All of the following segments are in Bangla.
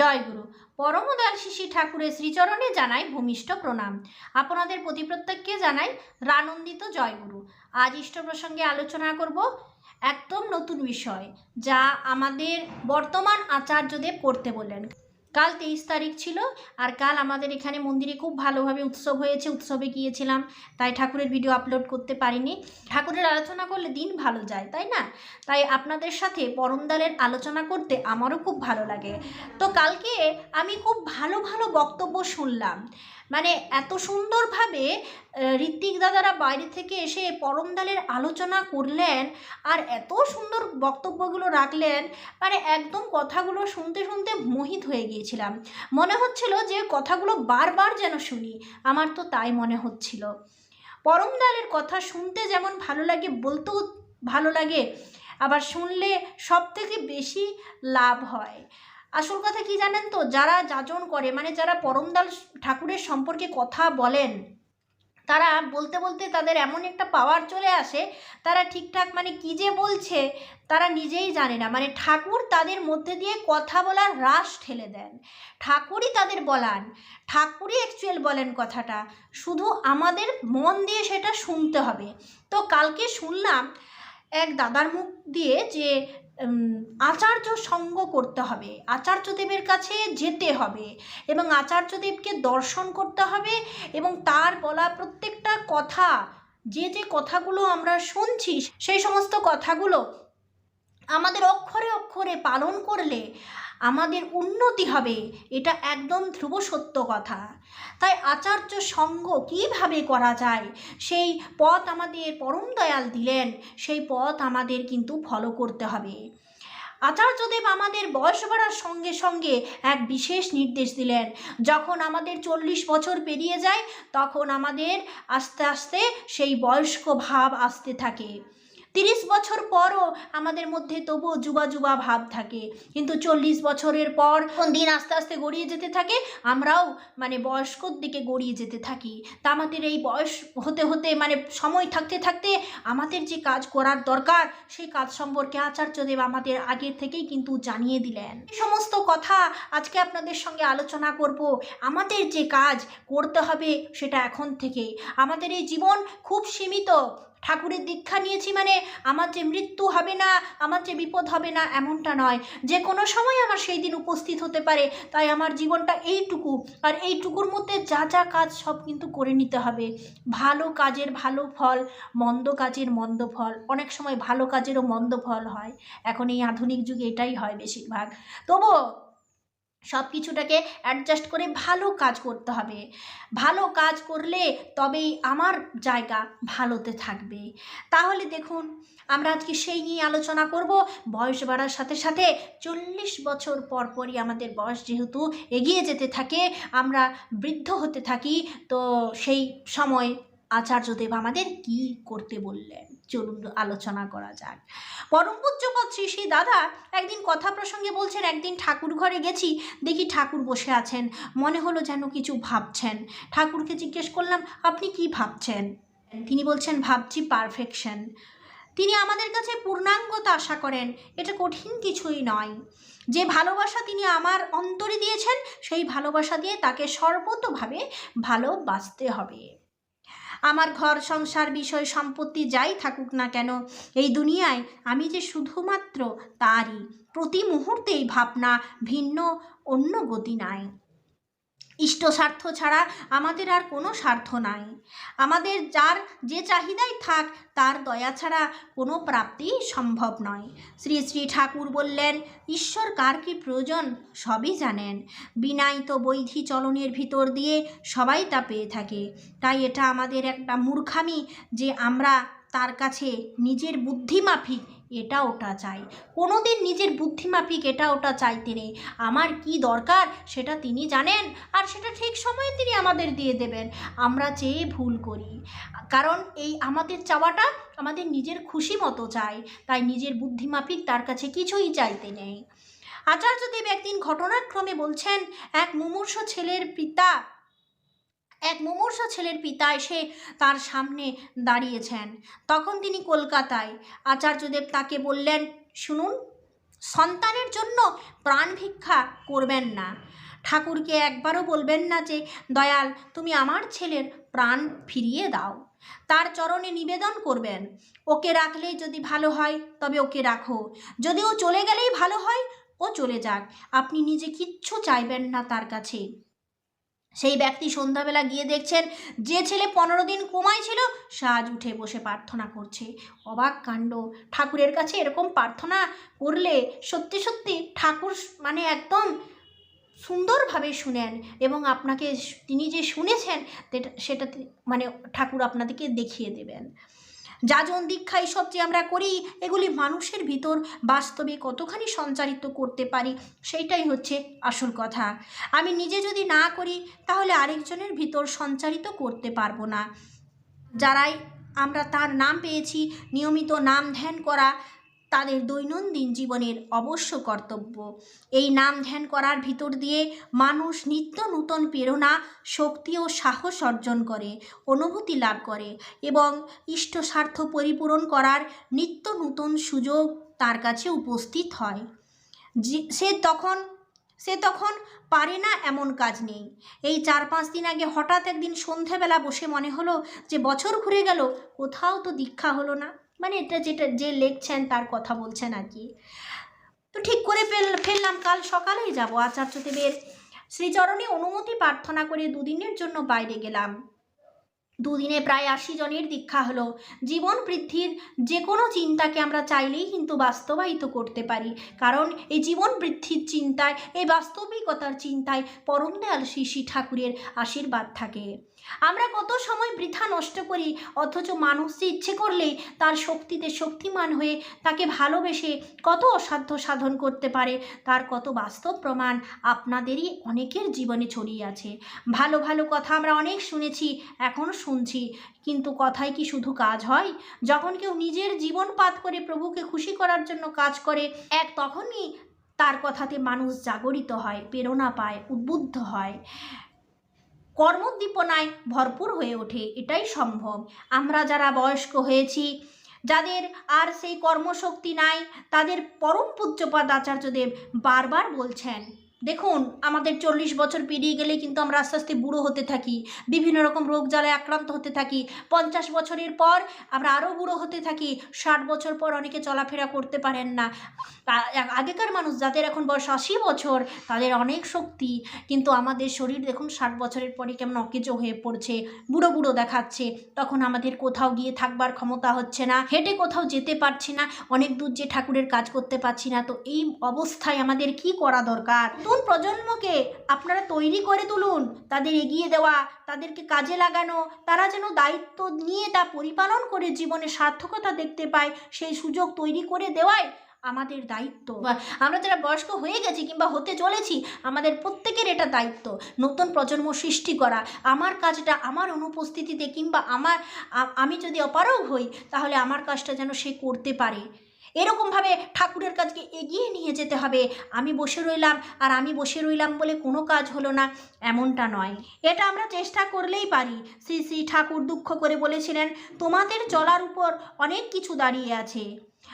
জয়গুরু পরমদয়াল শিশি ঠাকুরের শ্রীচরণে জানাই ভূমিষ্ঠ প্রণাম। আপনাদের প্রতি প্রত্যেককে জানাই রানন্দিত জয়গুরু আজ ইষ্ট প্রসঙ্গে আলোচনা করব একদম নতুন বিষয়, যা আমাদের বর্তমান আচার্যদেব পড়তে বললেন। কাল তেইশ তারিখ ছিল আর কাল আমাদের এখানে মন্দিরে খুব ভালোভাবে উৎসব হয়েছে, উৎসবে গিয়েছিলাম। তাই ঠাকুরের ভিডিও আপলোড করতে পারিনি। ঠাকুরের আলোচনা করলে দিন ভালো যায়, তাই না? তাই আপনাদের সাথে পরমদালের আলোচনা করতে আমারও খুব ভালো লাগে। তো কালকে আমি খুব ভালো ভালো বক্তব্য শুনলাম। মানে এত সুন্দরভাবে ঋত্বিক দাদারা বাইরে থেকে এসে পরমদালের আলোচনা করলেন আর এত সুন্দর বক্তব্যগুলো রাখলেন মানে একদম কথাগুলো শুনতে শুনতে মোহিত হয়ে গিয়েছিলাম। মনে হচ্ছিল যে কথাগুলো বারবার যেন শুনি, আমার তো তাই মনে হচ্ছিল। পরমদালের কথা শুনতে যেমন ভালো লাগে, বলতেও ভালো লাগে, আবার শুনলে সব থেকে বেশি লাভ হয়। আসল কথা কি জানেন তো? যারা যাজন করে মানে যারা পরমদাল ঠাকুরের সম্পর্কে কথা বলেন, তারা বলতে বলতে তাদের এমন একটা পাওয়ার চলে আসে, তারা ঠিকঠাক মানে কি যে বলছে, তারা নিজেই জানে না। মানে ঠাকুর তাদের মধ্যে দিয়ে কথা বলার রাস ঠেলে দেন। ঠাকুরই তাদের বলান। ঠাকুরই অ্যাকচুয়াল বলেন কথাটা। শুধু আমাদের মন দিয়ে সেটা শুনতে হবে। তো কালকে শুনলাম, এক দাদার মুখ দিয়ে যে আচার্য সঙ্গ করতে হবে। আচার্যদেবের কাছে যেতে হবে এবং আচার্যদেবকে দর্শন করতে হবে এবং তার বলা প্রত্যেকটা কথা, যে যে কথাগুলো আমরা শুনছি, সেই সমস্ত কথাগুলো আমাদের অক্ষরে অক্ষরে পালন করলে আমাদের উন্নতি হবে, এটা একদম ধ্রুব সত্য কথা। তাই আচার্য সঙ্গ কীভাবে করা যায়? সেই পথ আমাদের পরম দয়াল দিলেন, সেই পথ আমাদের কিন্তু ফলো করতে হবে। আচার্যদেব আমাদের বয়স বাড়ার সঙ্গে সঙ্গে এক বিশেষ নির্দেশ দিলেন, যখন আমাদের চল্লিশ বছর পেরিয়ে যায়, তখন আমাদের আস্তে আস্তে সেই বয়স্ক ভাব আসতে থাকে। তিরিশ বছর পরও আমাদের মধ্যে তবুও যুবা যুবা ভাব থাকে। কিন্তু চল্লিশ বছরের পর দিন আস্তে আস্তে গড়িয়ে যেতে থাকে, আমরাও মানে বয়স্কর দিকে গড়িয়ে যেতে থাকি। তা আমাদের এই বয়স হতে হতে মানে সময় থাকতে থাকতে আমাদের যে কাজ করার দরকার, সেই কাজ সম্পর্কে আচার্যদেব আমাদের আগের থেকেই কিন্তু জানিয়ে দিলেন। এই সমস্ত কথা আজকে আপনাদের সঙ্গে আলোচনা করব। আমাদের যে কাজ করতে হবে সেটা এখন থেকে। আমাদের এই জীবন খুব সীমিত। ঠাকুরের দীক্ষা নিয়েছি মানে আমার যে মৃত্যু হবে না, আমার যে বিপদ হবে না এমনটা নয়। যে কোনো সময় আমার সেই দিন উপস্থিত হতে পারে, তাই আমার জীবনটা এইটুকু। আর এইটুকুর মধ্যে যা যা কাজ সব কিন্তু করে নিতে হবে। ভালো কাজের ভালো ফল, মন্দ কাজের মন্দ ফল। অনেক সময় ভালো কাজেরও মন্দ ফল হয়। এখন এই আধুনিক যুগে এটাই হয় বেশিরভাগ। তবুও সব কিছুটাকে অ্যাডজাস্ট করে ভালো কাজ করতে হবে। ভালো কাজ করলে তবেই আমার জায়গা ভালোতে থাকবে। তাহলে দেখুন, আমরা আজকে সেই নিয়ে আলোচনা করব। বয়স বাড়ার সাথে সাথে চল্লিশ বছর পর পরই আমাদের বয়স যেহেতু এগিয়ে যেতে থাকে, আমরা বৃদ্ধ হতে থাকি, তো সেই সময় আচার্যদেব আমাদের কি করতে বললেন? চলুন আলোচনা করা যাক। পরম পূজ্যপদ শ্রী শ্রী দাদা একদিন কথা প্রসঙ্গে বলছেন, একদিন ঠাকুর ঘরে গেছি, দেখি ঠাকুর বসে আছেন, মনে হলো যেন কিছু ভাবছেন। ঠাকুরকে জিজ্ঞেস করলাম, আপনি কি ভাবছেন? তিনি বলছেন, ভাবছি পারফেকশন তিনি আমাদের কাছে পূর্ণাঙ্গতা আশা করেন, এটা কঠিন কিছুই নয়। যে ভালোবাসা তিনি আমার অন্তরে দিয়েছেন, সেই ভালোবাসা দিয়ে তাকে সর্বতভাবে ভালোবাসতে হবে। আমার ঘর, সংসার, বিষয়, সম্পত্তি যাই থাকুক না কেন, এই দুনিয়ায় আমি যে শুধুমাত্র তারই। প্রতি মুহূর্তেই ভাবনা ভিন্ন, অন্য গতি নাই। ইষ্ট স্বার্থ ছাড়া আমাদের আর কোনো স্বার্থ নাই। আমাদের যার যে চাহিদাই থাক, তার দয়া ছাড়া কোনো প্রাপ্তি সম্ভব নয়। শ্রী শ্রী ঠাকুর বললেন, ঈশ্বর কার কি প্রয়োজন সবই জানেন। বিনাই তো বৈধি চলনের ভিতর দিয়ে সবাই তা পেয়ে থাকে। তাই এটা আমাদের একটা মূর্খামি যে আমরা তার কাছে নিজের বুদ্ধিমাফিক এটা ওটা চাই। কোনো দিন নিজের বুদ্ধিমাফিক এটা ওটা চাইতে নেই। আমার কি দরকার সেটা তিনি জানেন আর সেটা ঠিক সময়ে তিনি আমাদের দিয়ে দেবেন। আমরা চেয়ে ভুল করি। কারণ এই আমাদের চাওয়াটা আমাদের নিজের খুশি মতো চাই। তাই নিজের বুদ্ধিমাফিক তার কাছে কিছুই চাইতে নেই। আচার্যদেব একদিন ঘটনাক্রমে বলছেন, এক মুমূর্ষ ছেলের পিতা এক মুমূর্ষ ছেলের পিতা এসে তার সামনে দাঁড়িয়েছেন। তখন তিনি কলকাতায়। আচার্যদেব তাকে বললেন, শুনুন, সন্তানের জন্য প্রাণ ভিক্ষা করবেন না। ঠাকুরকে একবারও বলবেন না যে, দয়াল, তুমি আমার ছেলের প্রাণ ফিরিয়ে দাও। তার চরণে নিবেদন করবেন। ওকে রাখলেই যদি ভালো হয়, তবে ওকে রাখো। যদি ও চলে গেলেই ভালো হয়, ও চলে যাক। আপনি নিজে কিচ্ছু চাইবেন না তার কাছে। সেই ব্যক্তি সন্ধ্যাবেলা গিয়ে দেখছেন, যে ছেলে পনেরো দিন কোমায় ছিল সাজ উঠে বসে প্রার্থনা করছে। অবাক কাণ্ড। ঠাকুরের কাছে এরকম প্রার্থনা করলে সত্যি সত্যি ঠাকুর মানে একদম সুন্দরভাবে শুনেন এবং আপনাকে তিনি যে শুনেছেন, সেটা মানে ঠাকুর আপনাদেরকে দেখিয়ে দেবেন। যাজন দীক্ষা এইসব যে আমরা করি, এগুলি মানুষের ভিতর বাস্তবে কতখানি সঞ্চারিত করতে পারি, সেইটাই হচ্ছে আসল কথা। আমি নিজে যদি না করি, তাহলে আরেকজনের ভিতর সঞ্চারিত করতে পারব না। যারাই আমরা তার নাম পেয়েছি, নিয়মিত নাম ধ্যান করা তাদের দৈনন্দিন জীবনের অবশ্য কর্তব্য। এই নাম ধ্যান করার ভিতর দিয়ে মানুষ নিত্য নূতন প্রেরণা, শক্তি ও সাহস অর্জন করে, অনুভূতি লাভ করে এবং ইষ্ট স্বার্থ পরিপূরণ করার নিত্য নূতন সুযোগ তার কাছে উপস্থিত হয়। সে তখন সে তখন পারে না এমন কাজ নেই। এই চার পাঁচ দিন আগে হঠাৎ একদিন সন্ধেবেলা বসে মনে হলো যে বছর ঘুরে গেল, কোথাও তো দীক্ষা হলো না। মানে এটা যেটা যে লিখছেন তার কথা বলছেন আর কি। তো ঠিক করে ফেল, ফেললাম, কাল সকালেই যাব আচার্য আচার্যদেবের শ্রীচরণে অনুমতি প্রার্থনা করে দুদিনের জন্য বাইরে গেলাম। দুদিনে প্রায় আশি জনের দীক্ষা হলো। জীবন বৃদ্ধির যে কোনো চিন্তাকে আমরা চাইলেই কিন্তু বাস্তবায়িত করতে পারি। কারণ এই জীবন বৃদ্ধির চিন্তায়, এই বাস্তবিকতার চিন্তায় পরম দয়াল শ্রী শ্রী ঠাকুরের আশীর্বাদ থাকে। আমরা কত সময় বৃথা নষ্ট করি, অথচ মানুষ যে ইচ্ছে করলেই তার শক্তিতে শক্তিমান হয়ে তাকে ভালোবেসে কত অসাধ্য সাধন করতে পারে, তার কত বাস্তব প্রমাণ আপনাদেরই অনেকের জীবনে ছড়িয়ে আছে। ভালো ভালো কথা আমরা অনেক শুনেছি এখনও শুনছি, কিন্তু কথায় কি শুধু কাজ হয়? যখন কেউ নিজের জীবন পাত করে প্রভুকে খুশি করার জন্য কাজ করে, এক তখনই তার কথাতে মানুষ জাগরিত হয়, প্রেরণা পায়, উদ্বুদ্ধ হয়। কর্মোদ্দীপনায় ভরপুর হয়ে ওঠে, এটাই সম্ভব। আমরা যারা বয়স্ক হয়েছি, যাদের আর সেই কর্মশক্তি নাই, তাদের পরম পূজ্যপাদ আচার্যদেব বারবার বলছেন দেখুন, আমাদের চল্লিশ বছর পেরিয়ে গেলে কিন্তু আমরা আস্তে আস্তে বুড়ো হতে থাকি, বিভিন্ন রকম রোগ জ্বালায় আক্রান্ত হতে থাকি। পঞ্চাশ বছরের পর আমরা আরও বুড়ো হতে থাকি, ষাট বছর পর অনেকে চলাফেরা করতে পারেন না। আগেকার মানুষ যাদের এখন বয়স আশি বছর, তাদের অনেক শক্তি, কিন্তু আমাদের শরীর দেখুন ষাট বছরের পরে কেমন অকেজো হয়ে পড়ছে, বুড়ো বুড়ো দেখাচ্ছে। তখন আমাদের কোথাও গিয়ে থাকবার ক্ষমতা হচ্ছে না, হেঁটে কোথাও যেতে পারছি না, অনেক দূর যে ঠাকুরের কাজ করতে পারছি না, তো এই অবস্থায় আমাদের কি করা দরকার? নতুন প্রজন্মকে আপনারা তৈরি করে তুলুন, তাদের এগিয়ে দেওয়া, তাদেরকে কাজে লাগানো, তারা যেন দায়িত্ব নিয়ে তা পরিপালন করে জীবনে সার্থকতা দেখতে পায়, সেই সুযোগ তৈরি করে দেওয়ায় আমাদের দায়িত্ব। আমরা যারা বয়স্ক হয়ে গেছি কিংবা হতে চলেছি, আমাদের প্রত্যেকের এটা দায়িত্ব, নতুন প্রজন্ম সৃষ্টি করা। আমার কাজটা আমার অনুপস্থিতিতে কিংবা আমার আমি যদি অপারগ হই, তাহলে আমার কাজটা যেন সে করতে পারে। এরকমভাবে ঠাকুরের কাজকে এগিয়ে নিয়ে যেতে হবে। আমি বসে রইলাম আর আমি বসে রইলাম বলে কোনো কাজ হলো না, এমনটা নয়। এটা আমরা চেষ্টা করলেই পারি। শ্রী শ্রী ঠাকুর দুঃখ করে বলেছিলেন, তোমাদের চলার উপর অনেক কিছু দাঁড়িয়ে আছে।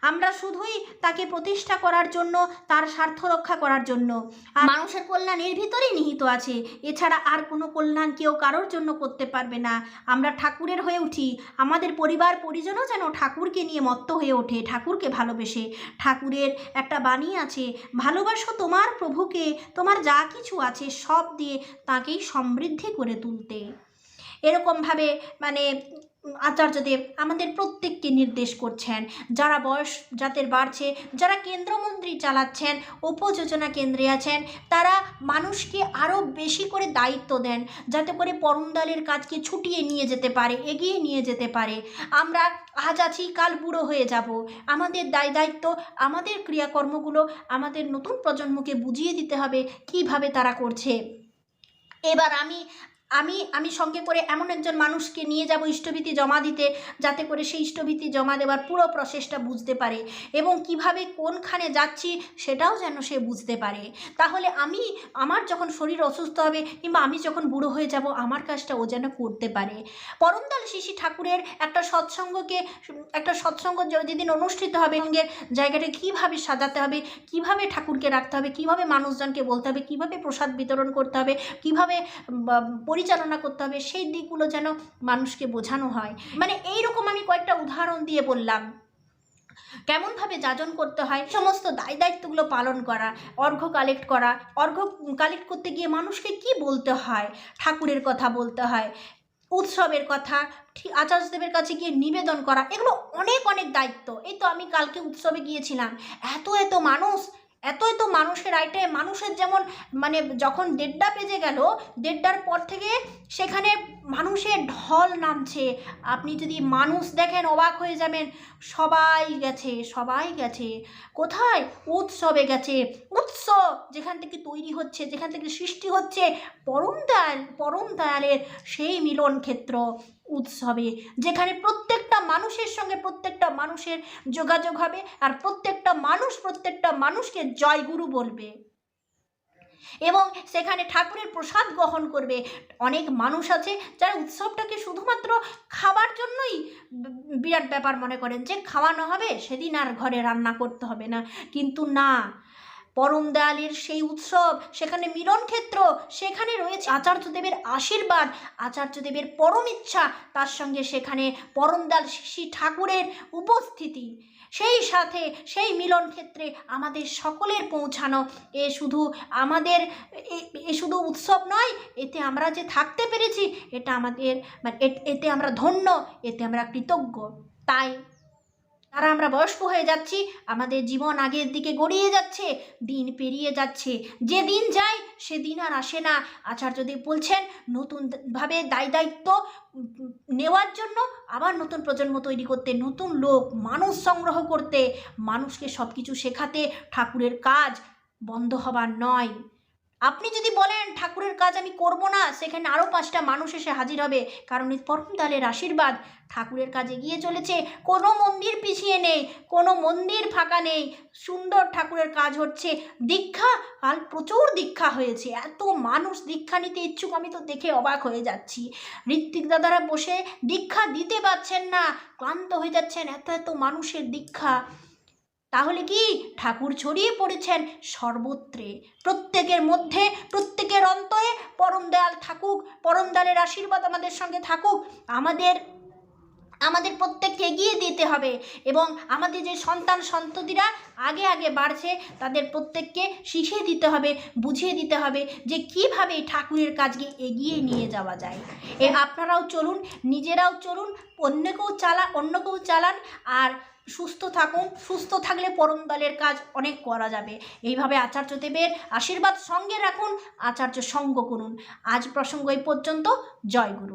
আমরা শুধুই তাকে প্রতিষ্ঠা করার জন্য, তার স্বার্থ রক্ষা করার জন্য। আর মানুষের কল্যাণ এর ভিতরেই নিহিত আছে। এছাড়া আর কোনো কল্যাণ কেউ কারোর জন্য করতে পারবে না। আমরা ঠাকুরের হয়ে উঠি। আমাদের পরিবার পরিজনও যেন ঠাকুরকে নিয়ে মত্ত হয়ে ওঠে, ঠাকুরকে ভালোবেসে। ঠাকুরের একটা বাণী আছে, ভালোবাসো তোমার প্রভুকে, তোমার যা কিছু আছে সব দিয়ে তাকেই সমৃদ্ধি করে তুলতে। এরকমভাবে মানে উম, আচার্যদেব আমাদের প্রত্যেককে নির্দেশ করছেন। যারা বয়স যাদের বাড়ছে যারা কেন্দ্রমন্ত্রী চালাচ্ছেন উপযোজনা কেন্দ্রে আছেন তারা মানুষকে আরও বেশি করে দায়িত্ব দেন যাতে করে পরমদলের কাজকে ছুটিয়ে নিয়ে যেতে পারে এগিয়ে নিয়ে যেতে পারে। আমরা আজ আছি কাল বুড়ো হয়ে যাব। আমাদের দায় দায়িত্ব আমাদের ক্রিয়াকর্মগুলো আমাদের নতুন প্রজন্মকে বুঝিয়ে দিতে হবে কীভাবে তারা করছে। এবার আমি আমি আমি সঙ্গে করে এমন একজন মানুষকে নিয়ে যাব ইষ্টভীতি জমা দিতে যাতে করে সেই ইষ্টভীতি জমা দেওয়ার পুরো প্রসেসটা বুঝতে পারে এবং কীভাবে কোনখানে যাচ্ছি সেটাও যেন সে বুঝতে পারে। তাহলে আমি আমার যখন শরীর অসুস্থ হবে কিংবা আমি যখন বুড়ো হয়ে যাব আমার কাজটা ও যেন করতে পারে। পরমদাল শিশি ঠাকুরের একটা সৎসঙ্গকে একটা সৎসঙ্গ যেদিন অনুষ্ঠিত হবে সঙ্গের জায়গাটা কীভাবে সাজাতে হবে কীভাবে ঠাকুরকে রাখতে হবে কীভাবে মানুষজনকে বলতে হবে কীভাবে প্রসাদ বিতরণ করতে হবে কীভাবে বা, পরিচালনা করতে হবে, সেই দিকগুলো যেন মানুষকে বোঝানো হয়। মানে এই রকম আমি কয়েকটা উদাহরণ দিয়ে বললাম। কেমনভাবে যাজন করতে হয়, সমস্ত দায় দায়িত্বগুলো পালন করা অর্ঘ্য কালেক্ট করা অর্ঘ্য কালেক্ট করতে গিয়ে মানুষকে কি বলতে হয়, ঠাকুরের কথা বলতে হয়, উৎসবের কথা, ঠিক আচার্যদেবের কাছে গিয়ে নিবেদন করা, এগুলো অনেক অনেক দায়িত্ব। এই তো আমি কালকে উৎসবে গিয়েছিলাম। এত এত মানুষ এত তো মানুষের আইটে মানুষের যেমন মানে যখন দেড়টা বেজে গেল দেড়টার পর থেকে সেখানে মানুষের ঢল নামছে। আপনি যদি মানুষ দেখেন, অবাক হয়ে যাবেন, সবাই গেছে সবাই গেছে। কোথায়? উৎসবে গেছে। উৎসব যেখান থেকে তৈরি হচ্ছে, যেখান থেকে সৃষ্টি হচ্ছে, পরম দয়াল, পরম দয়ালের সেই মিলন ক্ষেত্র উৎসবে, যেখানে প্রত্যেকটা মানুষের সঙ্গে প্রত্যেকটা মানুষের যোগাযোগ হবে আর প্রত্যেকটা মানুষ প্রত্যেকটা মানুষকে জয়গুরু বলবে। এবং সেখানে ঠাকুরের প্রসাদ গ্রহণ করবে। অনেক মানুষ আছে যারা উৎসবটাকে শুধুমাত্র খাবার জন্যই বিরাট ব্যাপার মনে করেন যে খাওয়ানো হবে সেদিন আর ঘরে রান্না করতে হবে না। কিন্তু না পরম দয়ালের সেই উৎসব, সেখানে মিলন ক্ষেত্র, সেখানে রয়েছে আচার্যদেবের আশীর্বাদ, আচার্যদেবের পরম ইচ্ছা, তার সঙ্গে সেখানে পরমদাল শ্রী ঠাকুরের উপস্থিতি। সেই সাথে সেই মিলন ক্ষেত্রে আমাদের সকলের পৌঁছানো, এ শুধু আমাদের, এ- শুধু উৎসব নয়, এতে আমরা যে থাকতে পেরেছি, এটা আমাদের মানে এতে আমরা ধন্য, এতে আমরা কৃতজ্ঞ। তাই তারা আমরা বয়স্ক হয়ে যাচ্ছি, আমাদের জীবন আগের দিকে গড়িয়ে যাচ্ছে, দিন পেরিয়ে যাচ্ছে। যে দিন যায়, সে দিন আর আসে না। আচার্যদেব বলছেন নতুনভাবে দায় দায়িত্ব নেওয়ার জন্য আবার নতুন প্রজন্ম তৈরি করতে, নতুন লোক, মানুষ সংগ্রহ করতে, মানুষকে সব কিছু শেখাতে ঠাকুরের কাজ বন্ধ হবার নয়। আপনি যদি বলেন, ঠাকুরের কাজ আমি করব না, সেখানে আরও পাঁচটা মানুষ এসে হাজির হবে। কারণ পরম দালের আশীর্বাদ ঠাকুরের কাজ এগিয়ে চলেছে। কোনো মন্দির পিছিয়ে নেই, কোনো মন্দির ফাঁকা নেই। সুন্দর ঠাকুরের কাজ হচ্ছে। দীক্ষা কাল প্রচুর দীক্ষা হয়েছে। এত মানুষ দীক্ষা নিতে ইচ্ছুক, আমি তো দেখে অবাক হয়ে যাচ্ছি। ঋত্বিক দাদারা বসে দীক্ষা দিতে পারছেন না। ক্লান্ত হয়ে যাচ্ছেন, এত এত মানুষের দীক্ষা। তাহলে কি? ঠাকুর ছড়িয়ে পড়েছেন সর্বত্রে। প্রত্যেকের মধ্যে, প্রত্যেকের অন্তরে পরম দয়াল থাকুক, পরম দয়ালের আশীর্বাদ আমাদের সঙ্গে থাকুক। আমাদের আমাদের প্রত্যেককে এগিয়ে দিতে হবে এবং আমাদের যে সন্তান, সন্ততিরা আগে আগে বাড়ছে, তাদের প্রত্যেককে শিখিয়ে দিতে হবে, বুঝিয়ে দিতে হবে যে কীভাবে ঠাকুরের কাজকে এগিয়ে নিয়ে যাওয়া যায়। এ আপনারাও চলুন, নিজেরাও চলুন, অন্যকেও চালা, অন্যকেও চালান আর সুস্থ থাকুন, সুস্থ থাকলে পরম দলের কাজ অনেক করা যাবে। এইভাবে আচার্য দেবের আশীর্বাদ সঙ্গে রাখুন, আচার্য সঙ্গ করুন। আজ প্রসঙ্গ এই পর্যন্ত। জয় গুরু।